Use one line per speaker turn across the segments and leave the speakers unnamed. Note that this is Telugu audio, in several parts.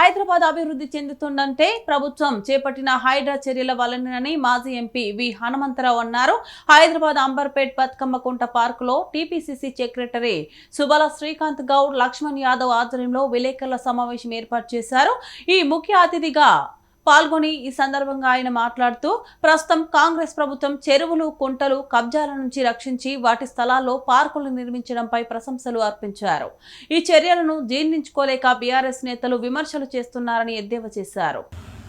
హైదరాబాద్ అభివృద్ధి చెందుతుందంటే ప్రభుత్వం చేపట్టిన హైడ్రా చర్యల వలనని మాజీ ఎంపీ వి హనుమంతరావు అన్నారు. హైదరాబాద్ అంబర్పేట్ బతుకమ్మకుంట పార్కులో టీపీసీసీ సెక్రటరీ సుబల శ్రీకాంత్ గౌడ్ లక్ష్మణ్ యాదవ్ ఆధ్వర్యంలో విలేకరుల సమావేశం ఏర్పాటు చేశారు. ఈ ముఖ్య అతిథిగా పాల్గొని ఈ సందర్భంగా ఆయన మాట్లాడుతూ ప్రస్తుతం కాంగ్రెస్ ప్రభుత్వం చెరువులు కుంటలు కబ్జాల నుంచి రక్షించి వాటి స్థలాల్లో పార్కులు నిర్మించడంపై ప్రశంసలు అర్పించారు. ఈ చర్యలను జీర్ణించుకోలేక బీఆర్ఎస్ నేతలు విమర్శలు చేస్తున్నారని ఎద్దేవా చేశారు.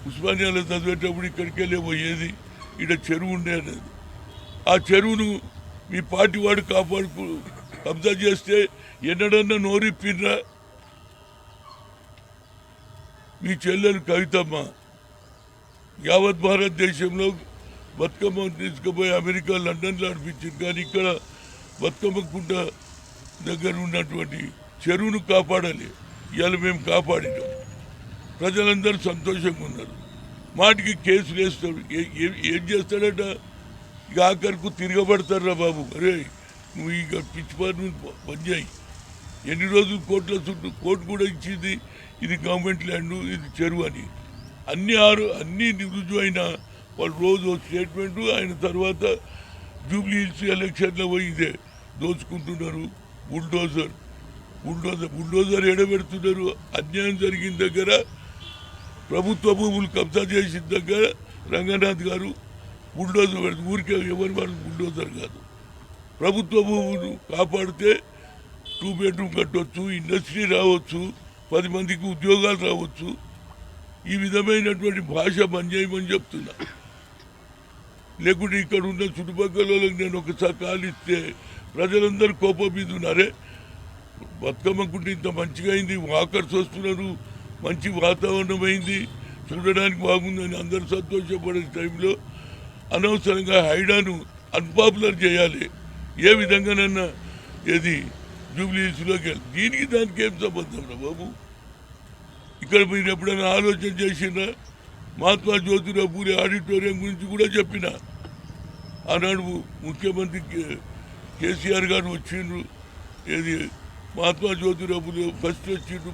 ఉస్మానియాలో చదివేటప్పుడు ఇక్కడికి ఇక్కడ చెరువు ఉండేది ఆ చెరువును మీ పార్టీ వాడు కాపాడుకు కబ్జా చేస్తే ఎన్నడన్నా నోరిప్పిర్రా మీ చెల్లెలు కవితమ్మ యావత్ భారతదేశంలో బతుకమ్మ తీసుకుపోయి అమెరికా లండన్లో అనిపించింది. కానీ ఇక్కడ బతుకమ్మ కుంట దగ్గర ఉన్నటువంటి చెరువును కాపాడాలి. ఇవాళ మేము కాపాడినాం. ప్రజలందరూ సంతోషంగా ఉన్నారు. మాటికి కేసులు వేస్తాడు ఏం చేస్తాడట? ఇక ఆఖరికు తిరగబడతారా బాబు. అరే నువ్వు ఇక పిచ్చి పని పని ఎన్ని రోజులు కోట్ల చుట్టూ కోర్టు కూడా ఇచ్చింది. ఇది గవర్నమెంట్ ల్యాండ్ ఇది చెరువు అని. అన్ని ఆరు అన్ని రుజువైన వాళ్ళు రోజు స్టేట్మెంటు స్టేట్మెంట్ ఆయన తర్వాత జూబ్లీ హిల్స్ ఎలక్షన్లో పోయి ఇదే దోచుకుంటున్నారు. బుల్డోజర్ బుల్డోజర్ బుల్డోజర్ ఎడబెడుతున్నారు. అన్యాయం జరిగిన దగ్గర ప్రభుత్వ భూములు కబ్జా చేసిన దగ్గర రంగనాథ్ గారు బుల్డోజర్ పెడుతుంది ఊరికే ఎవరి వాళ్ళు బుల్డోజర్ కాదు. ప్రభుత్వ భూములు కాపాడితే టూ బెడ్రూమ్ కట్టవచ్చు ఇండస్ట్రీ రావచ్చు పది మందికి ఉద్యోగాలు రావచ్చు. ఈ విధమైనటువంటి భాష పనిచేయమని చెప్తున్నా. లేకుంటే ఇక్కడ ఉన్న చుట్టుపక్కల వాళ్ళకి నేను ఒకసారి కాలిస్తే ప్రజలందరూ కోపం మీద ఉన్నారే బతుకమ్మకుంటే ఇంత మంచిగా అయింది వాకర్స్ వస్తున్నారు మంచి వాతావరణం అయింది చూడడానికి బాగుందని అందరూ సంతోషపడే టైంలో అనవసరంగా హైడాను అన్పాపులర్ చేయాలి. ఏ విధంగానన్నా ఏది జూబ్లీ హిల్స్లోకి వెళ్ళి దీనికి దానికి ఏం సంబంధం రా బాబు? ఇక్కడ మీరు ఎప్పుడైనా ఆలోచన చేసినా. మహాత్మా జ్యోతిరావు ఆడిటోరియం గురించి కూడా చెప్పిన. ఆనాడు ముఖ్యమంత్రి కేసీఆర్ గారు వచ్చిండ్రు. ఏది? మహాత్మా జ్యోతిరావు ఫస్ట్ వచ్చిండ్రు.